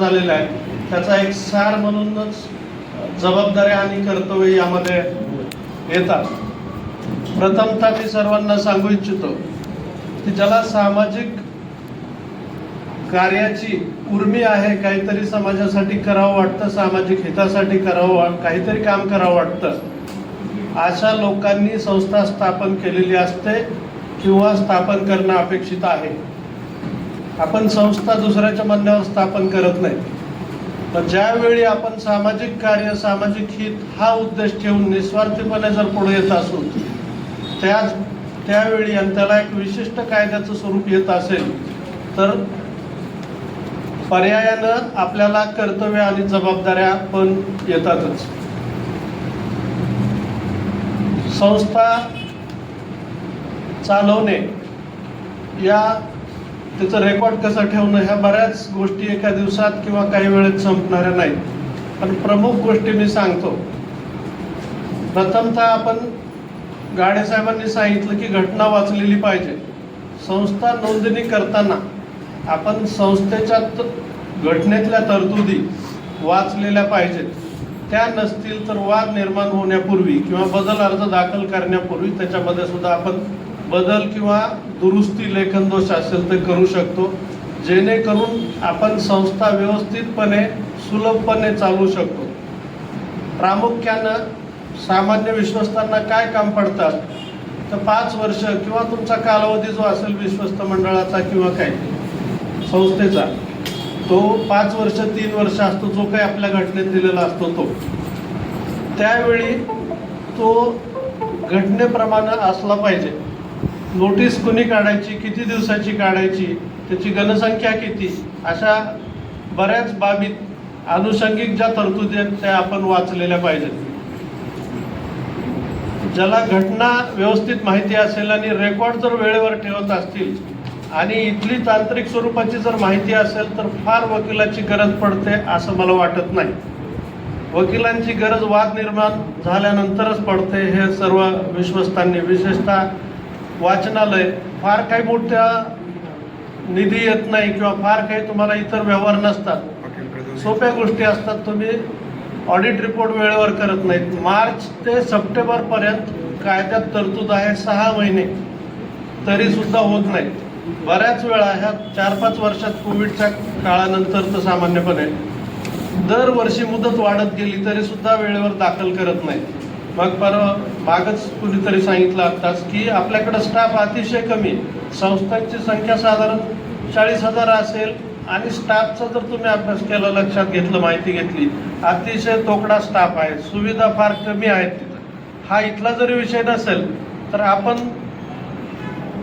झालेला आहे. त्याचा एक सार म्हणूनच जबाबदाऱ्या आणि कर्तव्य यामध्ये येतात. प्रथमतः मी सर्वांना सांगू इच्छितो की ज्याला सामाजिक कार्याची उर्मी आहे काहीतरी समाजासाठी करावं वाटतं सामाजिक हितासाठी करावं काहीतरी काम करावं वाटतं. अशा लोकांनी संस्था स्थापन केलेली असते किंवा स्थापन करणं अपेक्षित आहे. आपण संस्था दुसऱ्याच्या म्हणण्यावर स्थापन करत नाही. पण ज्यावेळी आपण सामाजिक कार्य सामाजिक हित हा उद्देश ठेवून निस्वार्थीपणे जर पुढे येत असू त्याच त्यावेळी आणि त्याला एक विशिष्ट कायद्याचं स्वरूप येत असेल तर पर्यायानं आपल्याला कर्तव्य आणि जबाबदाऱ्या पण येतातच. संस्था चालवणे या त्याचं रेकॉर्ड कसं ठेवणं ह्या बऱ्याच गोष्टी एका दिवसात किंवा काही वेळेत संपणाऱ्या नाहीत. पण प्रमुख गोष्टी मी सांगतो. प्रथमतः आपण गाडे साहेबांनी सांगितलं की घटना वाचलेली पाहिजे. संस्था नोंदणी करताना आपण संस्थेच्या घटनेतल्या तरतुदी वाचलेल्या पाहिजेत. त्या नसतील तर वाद निर्माण होण्यापूर्वी किंवा बदल अर्ज दाखल करण्यापूर्वी त्याच्यामध्ये सुद्धा आपण बदल किंवा दुरुस्ती लेखन दोष असेल ते करू शकतो जेणेकरून आपण संस्था व्यवस्थितपणे सुलभपणे चालवू शकतो. प्रामुख्यानं सामान्य विश्वस्तांना काय काम पडतात? तर पाच वर्ष किंवा तुमचा कालावधी जो असेल विश्वस्त मंडळाचा किंवा काय संस्थेचा तो पाच वर्ष तीन वर्ष असतो जो काही आपल्या घटनेत दिलेला असतो तो. त्यावेळी तो घटनेप्रमाणे असला पाहिजे. नोटीस कुणी काढायची किती दिवसाची काढायची त्याची घनसंख्या किती? अशा बऱ्याच बाबीत आनुषंगिक ज्या तरतुदी आहेत त्या आपण वाचलेल्या पाहिजेत. ज्याला घटना व्यवस्थित माहिती असेल आणि रेकॉर्ड जर वेळेवर ठेवत असतील आणि इथली तांत्रिक स्वरूपाची जर माहिती असेल तर फार वकिलाची गरज पडते असं मला वाटत नाही. वकिलांची गरज वाद निर्माण झाल्यानंतरच पडते हे सर्व विश्वस्तांनी विशेषतः वाचनालय फार काही मोठ्या निधी येत नाही किंवा फार काही तुम्हाला इतर व्यवहार नसतात. सोप्या गोष्टी असतात. तुम्ही ऑडिट रिपोर्ट वेळेवर करत नाहीत. मार्च ते सप्टेंबरपर्यंत कायद्यात तरतूद आहे सहा महिने. तरी सुद्धा होत नाही. बऱ्याच वेळा ह्या चार पाच वर्षात कोविडच्या काळानंतर तर सामान्यपणे दरवर्षी मुदत वाढत गेली तरी सुद्धा वेळेवर दाखल करत नाही मग परवा मागच कुणीतरी सांगितलं आत्ताच की आपल्याकडं स्टाफ अतिशय कमी. संस्थांची संख्या साधारण चाळीस हजार असेल आणि स्टाफचा जर तुम्ही अभ्यास केला लक्षात घेतलं माहिती घेतली अतिशय तोकडा स्टाफ आहे सुविधा फार कमी आहेत तिथं. हा इथला जरी विषय नसेल तर आपण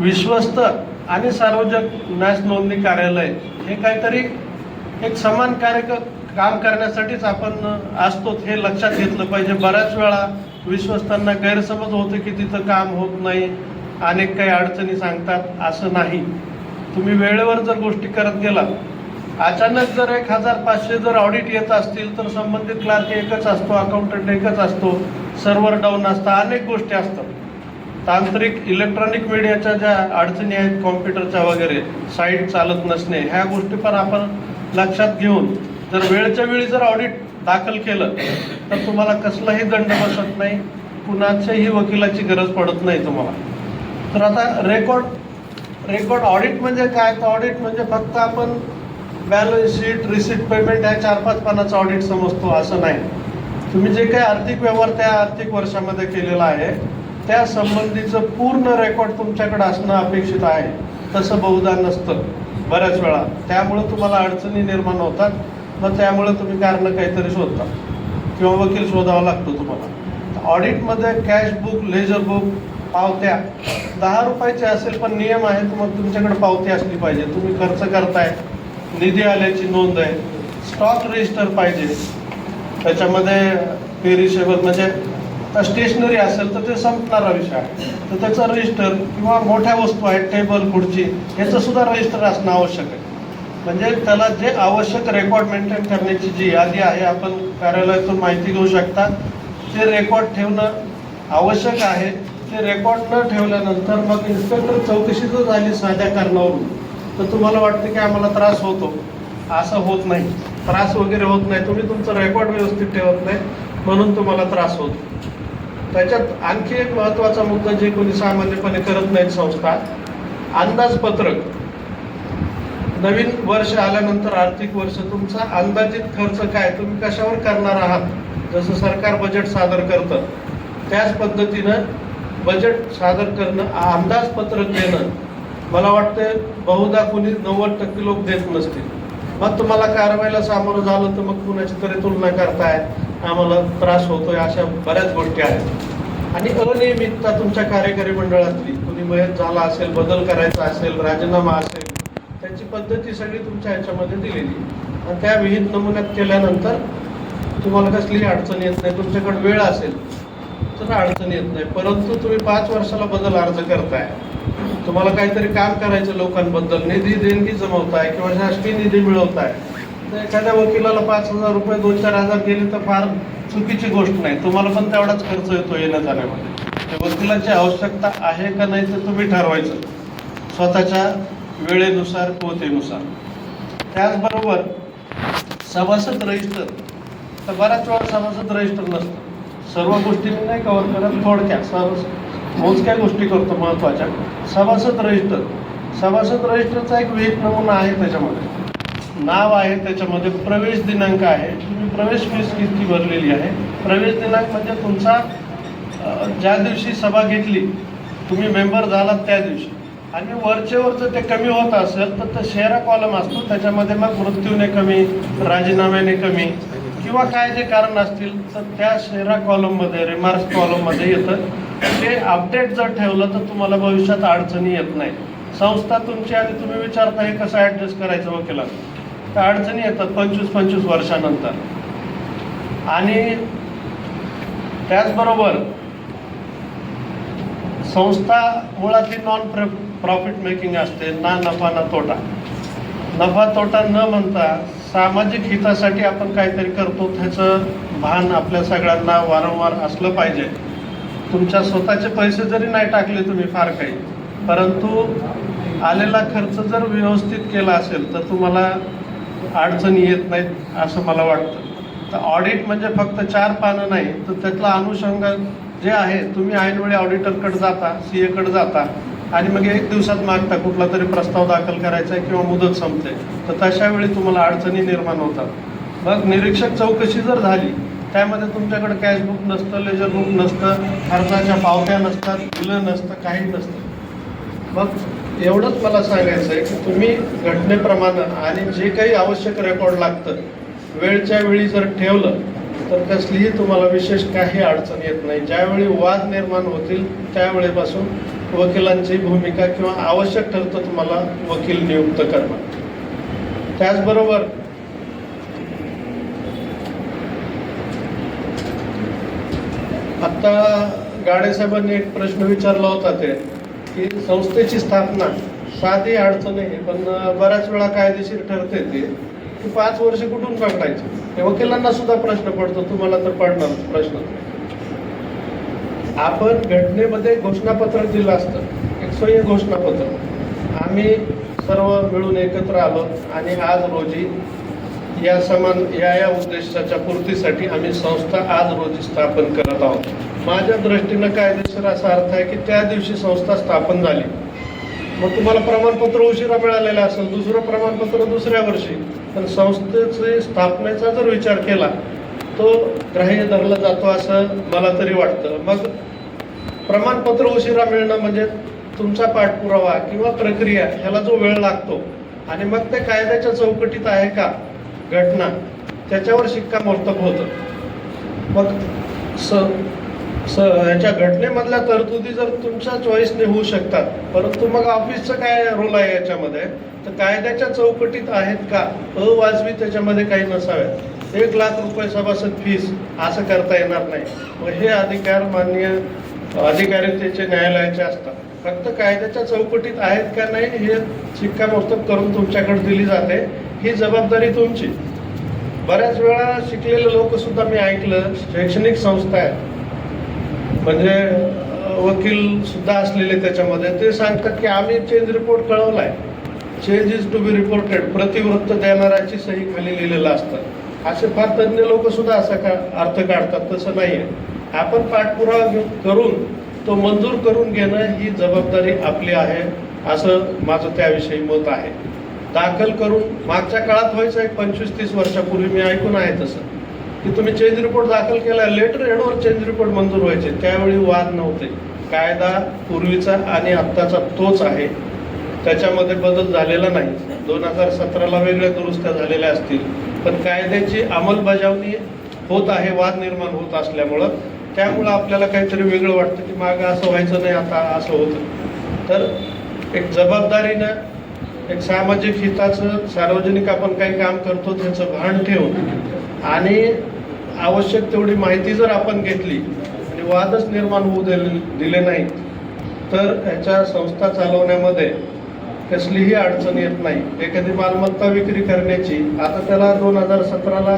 विश्वस्त आणि सार्वजनिक न्यास नोंदणी कार्यालय हे काहीतरी एक समान कार्य काम करण्यासाठीच आपण असतो हे लक्षात घेतलं पाहिजे. बऱ्याच वेळा विश्वस्तांना गैरसमज होतं की तिथं काम होत नाही अनेक काही अडचणी सांगतात असं नाही. तुम्ही वेळेवर जर गोष्टी करत गेलात अचानक जर एक हजार पाचशे जर ऑडिट येत असतील तर संबंधित क्लार्क एकच असतो अकाउंटंट एकच असतो सर्व्हर डाऊन असतं अनेक गोष्टी असतात. तांत्रिक इलेक्ट्रॉनिक मीडियाच्या ज्या अडचणी आहेत कॉम्प्युटरच्या वगैरे साईट चालत नसणे ह्या गोष्टी पण आपण लक्षात घेऊन जर वेळच्या वेळी जर ऑडिट दाखल केलं तर तुम्हाला कसलाही दंड बसत नाही. कुणाच्याही वकिलाची गरज पडत नाही तुम्हाला. तर आता रेकॉर्ड रेकॉर्ड ऑडिट म्हणजे काय? तर ऑडिट म्हणजे फक्त आपण बॅलन्स शीट रिसिट पेमेंट ह्या चार पाच पानाचं ऑडिट समजतो असं नाही. तुम्ही जे काही आर्थिक व्यवहार त्या आर्थिक वर्षामध्ये केलेला आहे त्या संबंधीचं पूर्ण रेकॉर्ड तुमच्याकडे असणं अपेक्षित आहे. तसं बहुधा नसतं. बऱ्याच वेळा. त्यामुळं तुम्हाला अडचणी निर्माण होतात. मग त्यामुळं तुम्ही कारणं काहीतरी शोधता. किंवा वकील शोधावा लागतो तुम्हाला. ऑडिटमध्ये कॅश बुक लेजर बुक पावत्या दहा रुपयाचे असेल पण नियम आहेत मग तुमच्याकडे पावती असली पाहिजे. तुम्ही खर्च करताय निधी आल्याची नोंद आहे स्टॉक रजिस्टर पाहिजे. त्याच्यामध्ये पेरिशेबल म्हणजे आता स्टेशनरी असेल तर ते संपणारा विषय आहे. तर त्याचं रजिस्टर किंवा मोठ्या वस्तू आहेत टेबल खुर्ची याचं सुद्धा रजिस्टर असणं आवश्यक आहे. म्हणजे त्याला जे आवश्यक रेकॉर्ड मेंटेन करण्याची जी यादी आहे आपण कार्यालयातून माहिती घेऊ शकता. ते रेकॉर्ड ठेवणं आवश्यक आहे. ते रेकॉर्ड न ठेवल्यानंतर मग इन्स्पेक्टर चौकशी जर झाली साध्या कारणावरून. तर तुम्हाला वाटतं की आम्हाला त्रास होतो. असं होत नाही. त्रास वगैरे होत नाही. तुम्ही तुमचं रेकॉर्ड व्यवस्थित ठेवत नाही. म्हणून तुम्हाला त्रास होतो. त्याच्यात आणखी एक महत्त्वाचा मुद्दा जे कोणी सामान्यपणे करत नाहीत संस्था अंदाजपत्रक. नवीन वर्ष आल्यानंतर आर्थिक वर्ष तुमचा अंदाजित खर्च काय? तुम्ही कशावर करणार आहात? जसं सरकार बजेट सादर करतं त्याच पद्धतीनं बजेट सादर करणं अंदाजपत्रक देणं मला वाटतं बहुधा कुणी नव्वद टक्के लोक देत नसतील. मग तुम्हाला कारवाईला सामोरं झालं तर मग कुणाची तरी तुलना करताय. आम्हाला त्रास होतोय अशा बऱ्याच गोष्टी आहेत. आणि अनियमितता तुमच्या कार्यकारी मंडळातली कुणी मयत झाला असेल बदल करायचा असेल राजीनामा असेल पद्धती सगळी तुमच्या ह्याच्यामध्ये दिलेली. आणि त्या विहित नमुन्यात केल्यानंतर तुम्हाला कसलीही अडचण येत नाही. तुमच्याकडे वेळ असेल तर अडचण येत नाही. परंतु तुम्ही पाच वर्षाला बदल अर्ज करताय. तुम्हाला काहीतरी काम करायचं लोकांबद्दल. निधी देणगी जमवताय किंवा शासकीय निधी मिळवताय. तर एखाद्या वकिलाला पाच हजार रुपये दोन चार हजार गेले तर फार चुकीची गोष्ट नाही. तुम्हाला पण तेवढाच खर्च येतो येण्या जाण्यामध्ये. त्या वकिलाची आवश्यकता आहे का नाही ते तुम्ही ठरवायचं. स्वतःच्या वेळेनुसार कोतेनुसार त्याचबरोबर सभासद रजिस्टर. तर बऱ्याच वेळा सभासद रजिस्टर नसतं. सर्व गोष्टी मी नाही कव्हर करत थोडक्या सर्व मोजक्या गोष्टी करतो महत्त्वाच्या. सभासद रजिस्टर. सभासद रजिस्टरचा एक वेग नमुना आहे त्याच्यामध्ये. नाव आहे त्याच्यामध्ये प्रवेश दिनांक आहे. तुम्ही प्रवेश फीस किती भरलेली आहे? प्रवेश दिनांक म्हणजे तुमचा ज्या दिवशी सभा घेतली तुम्ही मेंबर झालात त्या दिवशी. आणि वरचे वरचं ते कमी होत असेल तर ते शेरा कॉलम असतो. त्याच्यामध्ये मग मृत्यूने कमी राजीनाम्याने कमी किंवा काय जे कारण असतील तर त्या शेरा कॉलममध्ये रिमार्क्स कॉलममध्ये येतं. ते अपडेट जर ठेवलं तर तुम्हाला भविष्यात अडचणी येत नाही. संस्था तुमची आणि तुम्ही विचारता हे कसं ॲडजस्ट करायचं वकिला तर अडचणी येतात पंचवीस पंचवीस वर्षानंतर. आणि त्याचबरोबर संस्था मुळातली नॉन प्रॉफिट मेकिंग असते ना नफा ना तोटा. नफा तोटा न म्हणता सामाजिक हितासाठी आपण काहीतरी करतो त्याचं भान आपल्या सगळ्यांना वारंवार असलं पाहिजे. तुमच्या स्वतःचे पैसे जरी नाही टाकले तुम्ही फार काही परंतु आलेला खर्च जर व्यवस्थित केला असेल तर तुम्हाला अडचणी येत नाहीत असं मला वाटतं. तर ऑडिट म्हणजे फक्त चार पानं नाही तर त्यातला अनुषंग जे आहे तुम्ही ऐनवेळी ऑडिटरकडे जाता सी एकडे जाता आणि मग एक दिवसात मागता कुठला तरी प्रस्ताव दाखल करायचा आहे किंवा मुदत संपते. तर तशा वेळी तुम्हाला अडचणी निर्माण होतात. मग निरीक्षक चौकशी जर झाली त्यामध्ये तुमच्याकडे कॅश बुक नसतं लेजर बुक नसतं खर्चाच्या पावत्या नसतात बिलं नसतं काही नसतं. मग एवढंच मला सांगायचं आहे की तुम्ही घटनेप्रमाणे आणि जे काही आवश्यक रेकॉर्ड लागतं वेळच्या वेळी जर ठेवलं तर कसलीही तुम्हाला विशेष काही अडचण येत नाही. ज्यावेळी वाद निर्माण होतील त्यावेळेपासून वकिलांची भूमिका किंवा आवश्यक ठरतं तुम्हाला वकील नियुक्त करणं त्याचबरोबर आत्ता गाडे साहेबांनी एक प्रश्न विचारला होता ते की संस्थेची स्थापना साधी अडचण आहे पण बऱ्याच वेळा कायदेशीर ठरते ते. की पाच वर्ष कुठून काढायचे? हे वकिलांना सुद्धा प्रश्न पडतो तुम्हाला तर पडणार प्रश्न. आपण घटनेमध्ये घोषणापत्र दिलं असतं. एक घोषणापत्र. आम्ही सर्व मिळून एकत्र आलो आणि आज रोजी या समान या या उद्देशाच्या पूर्तीसाठी आम्ही संस्था आज रोजी स्थापन करत आहोत. माझ्या दृष्टीनं कायदेशीर असा अर्थ आहे की त्या दिवशी संस्था स्थापन झाली. मग तुम्हाला प्रमाणपत्र उशिरा मिळालेलं असेल दुसरं प्रमाणपत्र दुसऱ्या वर्षी. पण संस्थेचे स्थापनेचा जर विचार केला तो ग्राह्य धरला जातो असं मला तरी वाटतं. मग प्रमाणपत्र उशिरा मिळणं म्हणजे तुमचा पाठपुरावा किंवा प्रक्रिया ह्याला जो वेळ लागतो आणि मग ते कायद्याच्या चौकटीत आहे का घटना त्याच्यावर शिक्कामोर्तब होतं. मग स स ह्याच्या घटनेमधल्या तरतुदी जर तुमच्या चॉईसने होऊ शकतात परंतु मग ऑफिसचं काय रोल आहे याच्यामध्ये? तर कायद्याच्या चौकटीत आहेत का? अवाजवी त्याच्यामध्ये काही नसाव्यात. एक लाख रुपये सभासद फीस असं करता येणार नाही. व हे अधिकार मान्य अधिकारितेचे न्यायालयाचे असतात. फक्त कायद्याच्या चौकटीत आहेत का नाही हे शिक्कामोर्तब करून तुमच्याकडे दिली जाते. ही जबाबदारी तुमची. बऱ्याच वेळा शिकलेले लोक सुद्धा मी ऐकलं शैक्षणिक संस्था आहेत. म्हणजे वकील सुद्धा असलेले त्याच्यामध्ये ते सांगतात की आम्ही change report कळवलाय. Change is to be reported प्रतिवृत्त देणाऱ्याची सही खाली लिहिलेलं असतं. असे फार तज्ज्ञ लोक सुद्धा असा का अर्थ काढतात तसं नाही आहे आपण पाठपुरावा करून तो मंजूर करून घेणं ही जबाबदारी आपली आहे असं माझं त्याविषयी मत आहे. दाखल करून मागच्या काळात व्हायचं एक पंचवीस तीस वर्षापूर्वी मी ऐकून आहे तसं की तुम्ही चेंज रिपोर्ट दाखल केला लेटर हेडवर चेंज रिपोर्ट मंजूर व्हायचे. त्यावेळी वाद नव्हते. कायदा पूर्वीचा आणि आत्ताचा तोच आहे. त्याच्यामध्ये बदल झालेला नाही. दोन हजार सतराला वेगळ्या दुरुस्त्या झालेल्या असतील. पण कायद्याची अंमलबजावणी होत आहे वाद निर्माण होत असल्यामुळं. त्यामुळं आपल्याला काहीतरी वेगळं वाटतं की मागं असं व्हायचं नाही आता असं होतं. तर एक जबाबदारीनं एक सामाजिक हिताचं सार्वजनिक आपण काही काम करतो त्याचं भान ठेवून आणि आवश्यक तेवढी माहिती जर आपण घेतली आणि वादच निर्माण होऊ दिले दिले नाहीत तर ह्याच्या संस्था चालवण्यामध्ये कसलीही अडचण येत नाही. एखादी मालमत्ता विक्री करण्याची आता त्याला दोन हजार सतराला